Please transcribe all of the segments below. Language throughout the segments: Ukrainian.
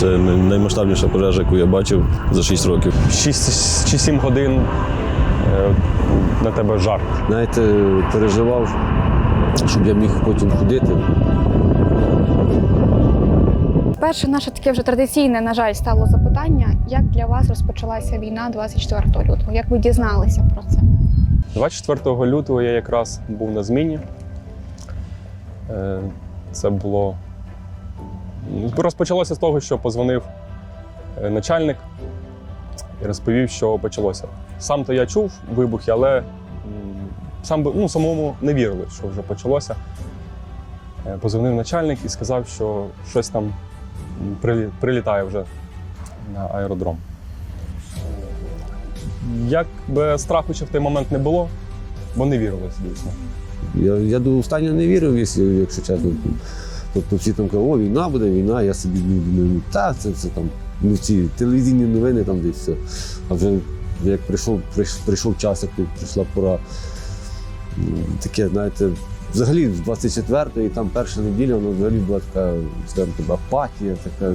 Це наймасштабніша пожежа, яку я бачив за 6 років. 6 чи 7 годин е, на тебе жар. Знаєте, переживав, щоб я міг потім ходити. Перше наше таке вже традиційне, на жаль, стало запитання: як для вас розпочалася війна 24 лютого? Як ви дізналися про це? 24 лютого я якраз був на зміні. Е, Це було. Розпочалося з того, що позвонив е, начальник і розповів, що почалося. Сам то я чув вибухи, але сам би- ну, самому не вірили, що вже почалося. Е, Позвонив начальник і сказав, що щось там прилітає вже на аеродром. Якби страху ще в той момент не було, бо не вірилось дійсно. Я, я до останнього не вірив, якщо чесно. Тобто всі там кажуть, о, війна буде, війна, я собі ну, та, це, це там ну, ці телевізійні новини там десь все. А вже як прийшов, прийш- прийшов час, як прийшла пора, таке, знаєте, взагалі з 24-ї, там перша неділя, воно взагалі була така, скажімо так, апатія, така,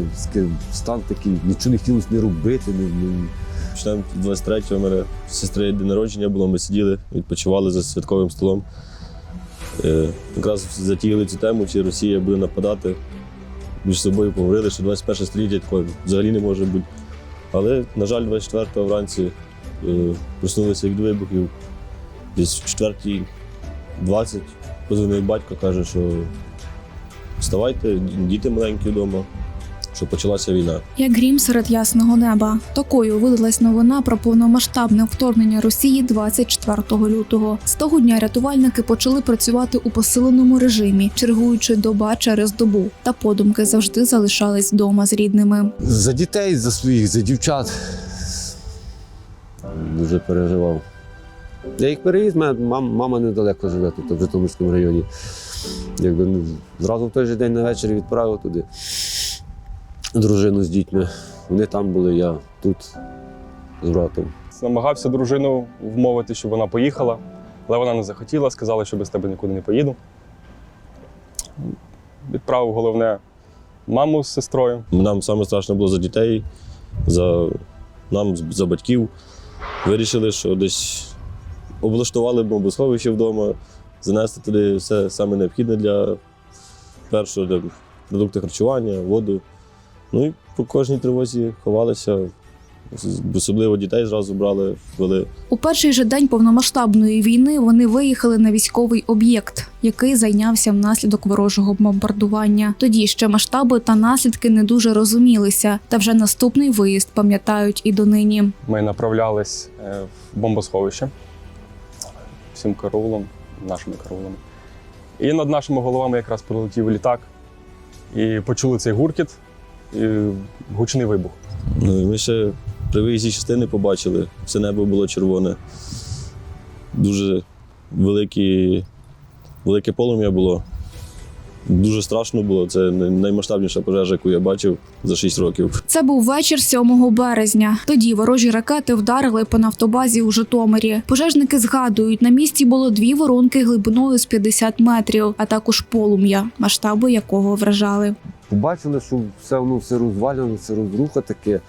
стан такий, нічого не хотілося не робити. Не, не, Почнемо 23-го, у мене сестри день народження було, ми сиділи, відпочивали за святковим столом. Е, якраз затіяли цю тему, чи Росія буде нападати. Між собою поговорили, що 21 століття такого взагалі не може бути. Але, на жаль, 24-го вранці е, проснулися від вибухів. Десь в 4.20 позвонив батько, каже, що вставайте, діти маленькі вдома, що почалася війна. Як грім серед ясного неба. Такою видалась новина про повномасштабне вторгнення Росії 24 лютого. З того дня рятувальники почали працювати у посиленому режимі, чергуючи доба через добу. Та подумки завжди залишались вдома з рідними. За дітей, за своїх, за дівчат. Дуже переживав. Я їх перевіз, мене мама недалеко живе тут, в Житомирському районі. Якби ну, зразу в той же день на вечір відправив туди дружину з дітьми. Вони там були, я тут з братом. Намагався дружину вмовити, щоб вона поїхала, але вона не захотіла, сказала, що без тебе нікуди не поїду. Відправив головне маму з сестрою. Нам саме страшно було за дітей, за нам, за батьків. Вирішили, що десь облаштували бомбосховище вдома, занести туди все саме необхідне для першого для продукти харчування, воду. Ну і по кожній тривозі ховалися. Особливо дітей зразу брали, вели. У перший же день повномасштабної війни вони виїхали на військовий об'єкт, який зайнявся внаслідок ворожого бомбардування. Тоді ще масштаби та наслідки не дуже розумілися. Та вже наступний виїзд пам'ятають і донині. Ми направлялись е, в бомбосховище всім караулом, нашими караулами. І над нашими головами якраз прилетів літак, і почули цей гуркіт гучний вибух. Ну, і ми ще при виїзді частини побачили, все небо було червоне. Дуже великі, велике полум'я було. Дуже страшно було. Це наймасштабніша пожежа, яку я бачив за 6 років. Це був вечір 7 березня. Тоді ворожі ракети вдарили по нафтобазі у Житомирі. Пожежники згадують, на місці було дві воронки глибиною з 50 метрів, а також полум'я, масштаби якого вражали. Побачили, що все воно все розвалено, це розруха таке.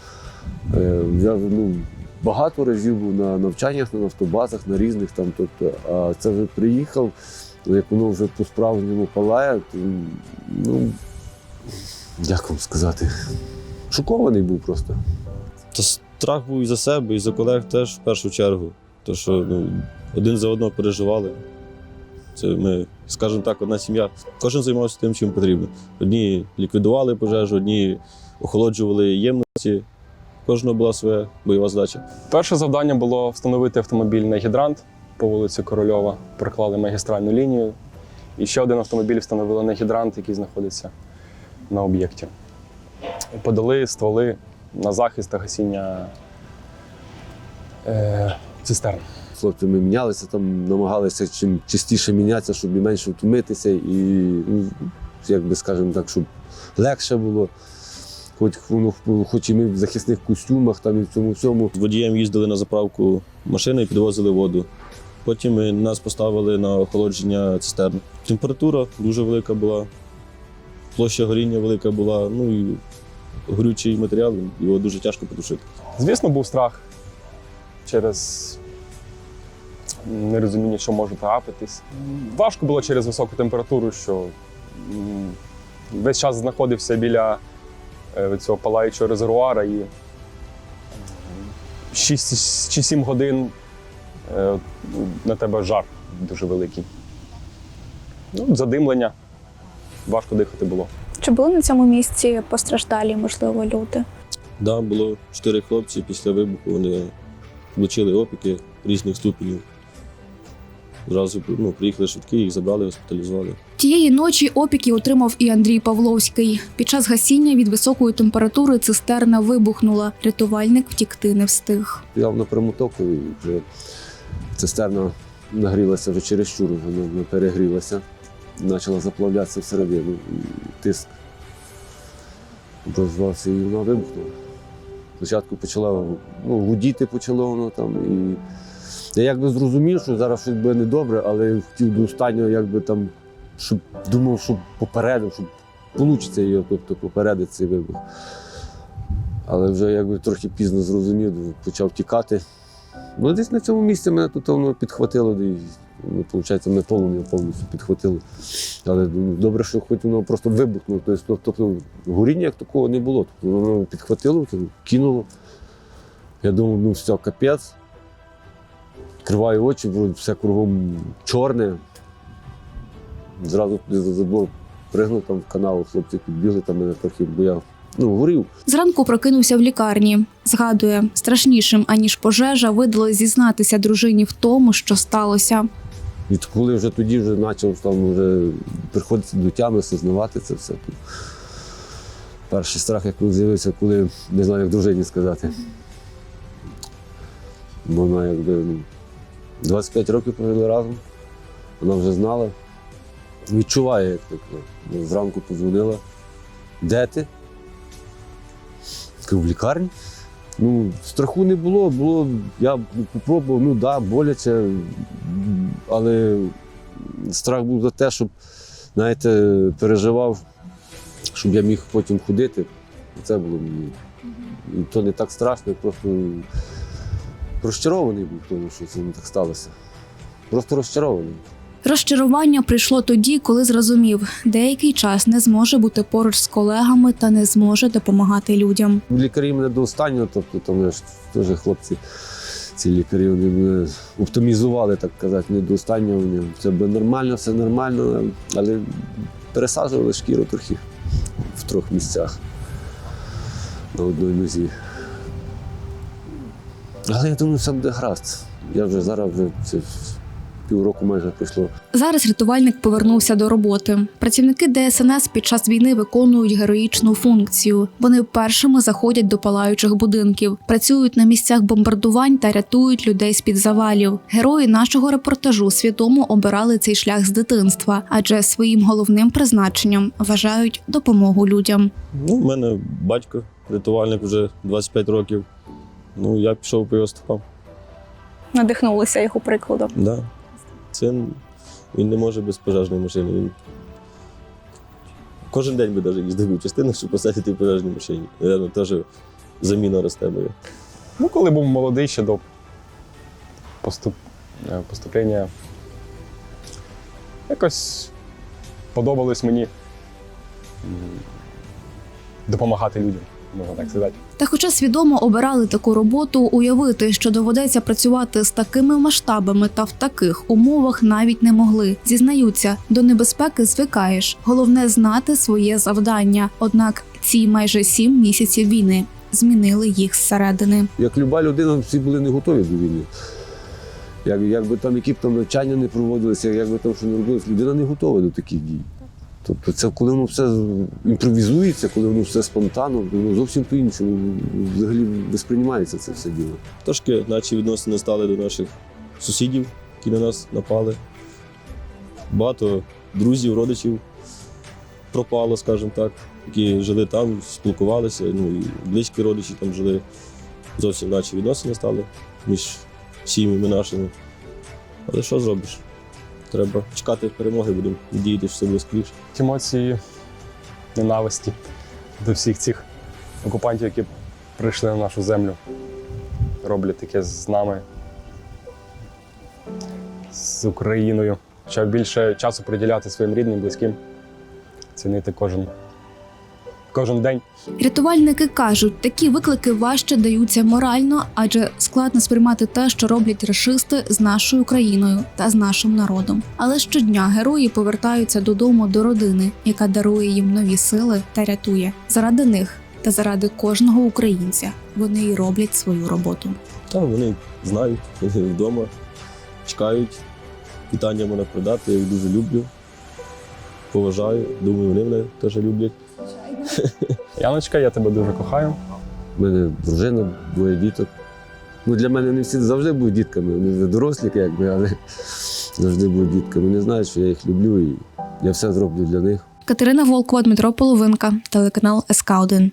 Е, Я ну, багато разів був на навчаннях, на автобазах, на різних там. Тобто, а це вже приїхав, як воно вже по-справжньому палає, то, ну, як вам сказати, шокований був просто. Та страх був і за себе, і за колег теж в першу чергу. То що ну, один за одного переживали. Це ми, скажімо так, одна сім'я. Кожен займався тим, чим потрібно. Одні ліквідували пожежу, одні охолоджували ємності. Кожного була своя бойова задача. Перше завдання було встановити автомобільний гідрант по вулиці Корольова. Проклали магістральну лінію. І ще один автомобіль встановили на гідрант, який знаходиться на об'єкті. Подали стволи на захист та гасіння е, цистерн. Хлопці ми мінялися, там намагалися чим частіше мінятися, щоб і менше втомитися, і ну, як би скажемо так, щоб легше було. Хоч, ну, хоч і ми в захисних костюмах, там і в цьому всьому. З водієм їздили на заправку машини і підвозили воду. Потім ми- нас поставили на охолодження цистерн. Температура дуже велика була, площа горіння велика була. Ну і горючий матеріал, його дуже тяжко потушити. Звісно, був страх через нерозуміння, що може трапитись. Важко було через високу температуру, що весь час знаходився біля е, цього палаючого резервуара і 6 чи 7 годин е, на тебе жар дуже великий. Ну, задимлення, важко дихати було. Чи були на цьому місці постраждалі, можливо, люди? Да, було чотири хлопці після вибуху. Вони отримали опіки різних ступенів. Зразу ну, приїхали швидкі, їх забрали, госпіталізували. Тієї ночі опіки отримав і Андрій Павловський. Під час гасіння від високої температури цистерна вибухнула. Рятувальник втікти не встиг. Стояв на прямотоку і вже цистерна нагрілася вже чересчур, вона вона перегрілася. Почала заплавлятися всередину. Тиск образувався і вона вибухнула. Спочатку почала ну, гудіти почало воно там. І я якби зрозумів, що зараз щось буде недобре, але хотів до останнього, якби там, щоб думав, щоб попередив, щоб вийде його, тобто попередити цей вибух. Але вже якби трохи пізно зрозумів, почав тікати. Ну, десь на цьому місці мене тут воно підхватило, і, ну, виходить, не полум'я повністю підхватило. Але добре, що хоч воно просто вибухнуло. Тобто, тобто горіння як такого не було. Тобто, воно підхватило, кинуло. Я думав, ну все, капець. Відкриваю очі, вроді все кругом чорне. Зразу за забор пригнув там в канал, хлопці підбігли, там мене трохи, бо я ну, горів. Зранку прокинувся в лікарні. Згадує, страшнішим аніж пожежа видалось зізнатися дружині в тому, що сталося. І коли вже тоді вже почав там вже приходити до тями, осознавати це все. Перший страх, як він з'явився, коли не знаю, як дружині сказати. Бо Вона якби ну, 25 років провели разом, вона вже знала, відчуває, як ну, Зранку подзвонила. Де ти? Кажу, в лікарні. Ну, страху не було, було, я попробував, ну да, боляче, але страх був за те, щоб, знаєте, переживав, щоб я міг потім ходити. Це було мені. І то не так страшно, просто розчарований був в тому, що це не так сталося. Просто розчарований. Розчарування прийшло тоді, коли зрозумів, деякий час не зможе бути поруч з колегами та не зможе допомагати людям. Лікарі мене до останнього, тобто там я ж теж хлопці, ці лікарі вони мене оптимізували, так казати, не до останнього. Це буде нормально, все нормально, але пересаджували шкіру трохи в трьох місцях на одній нозі. Але я думаю, все буде гаразд. Я вже зараз вже це півроку майже пройшло. Зараз рятувальник повернувся до роботи. Працівники ДСНС під час війни виконують героїчну функцію. Вони першими заходять до палаючих будинків, працюють на місцях бомбардувань та рятують людей з під завалів. Герої нашого репортажу свідомо обирали цей шлях з дитинства, адже своїм головним призначенням вважають допомогу людям. Ну, у мене батько, рятувальник вже 25 років. Ну, я пішов по його стопам. Надихнулися його прикладом. Да. Син він не може без пожежної машини. Він кожен день би навіть їздив у частину, щоб посадити в пожежній машині. Наверно, теж заміна росте моя. Ну, коли був молодий ще до поступ... е, поступлення, якось подобалось мені допомагати людям, можна так сказати. Та, хоча свідомо обирали таку роботу, уявити, що доведеться працювати з такими масштабами та в таких умовах навіть не могли. Зізнаються, до небезпеки звикаєш. Головне знати своє завдання. Однак ці майже сім місяців війни змінили їх зсередини. Як люба людина, всі були не готові до війни. Як, якби там які б там навчання не проводилися, як би там що не робилося, людина не готова до таких дій. Тобто це коли воно все імпровізується, коли воно все спонтанно, воно зовсім по-іншому взагалі восприймається це все діло. Трошки наче відносини стали до наших сусідів, які на нас напали. Багато друзів, родичів пропало, скажімо так, які жили там, спілкувалися, ну і близькі родичі там жили. Зовсім наче відносини стали між сім'ями нашими. Але що зробиш? Треба чекати перемоги, будемо діяти все буде скоріше. Емоції ненависті до всіх цих окупантів, які прийшли на нашу землю, роблять таке з нами, з Україною. Щоб більше часу приділяти своїм рідним, близьким, цінити кожен, кожен день. Рятувальники кажуть, такі виклики важче даються морально, адже складно сприймати те, що роблять рашисти з нашою країною та з нашим народом. Але щодня герої повертаються додому до родини, яка дарує їм нові сили та рятує заради них та заради кожного українця. Вони й роблять свою роботу. Та вони знають, вони вдома, чекають. Вітання мене передати, я їх дуже люблю. Поважаю. Думаю, вони мене теж люблять. Яночка, я тебе дуже кохаю. У мене дружина, двоє діток. Ну, для мене вони всі завжди будуть дітками. Вони вже дорослі, якби, але завжди будуть дітками. Вони знають, що я їх люблю і я все зроблю для них. Катерина Волкова, Дмитро Половинка, телеканал СК 1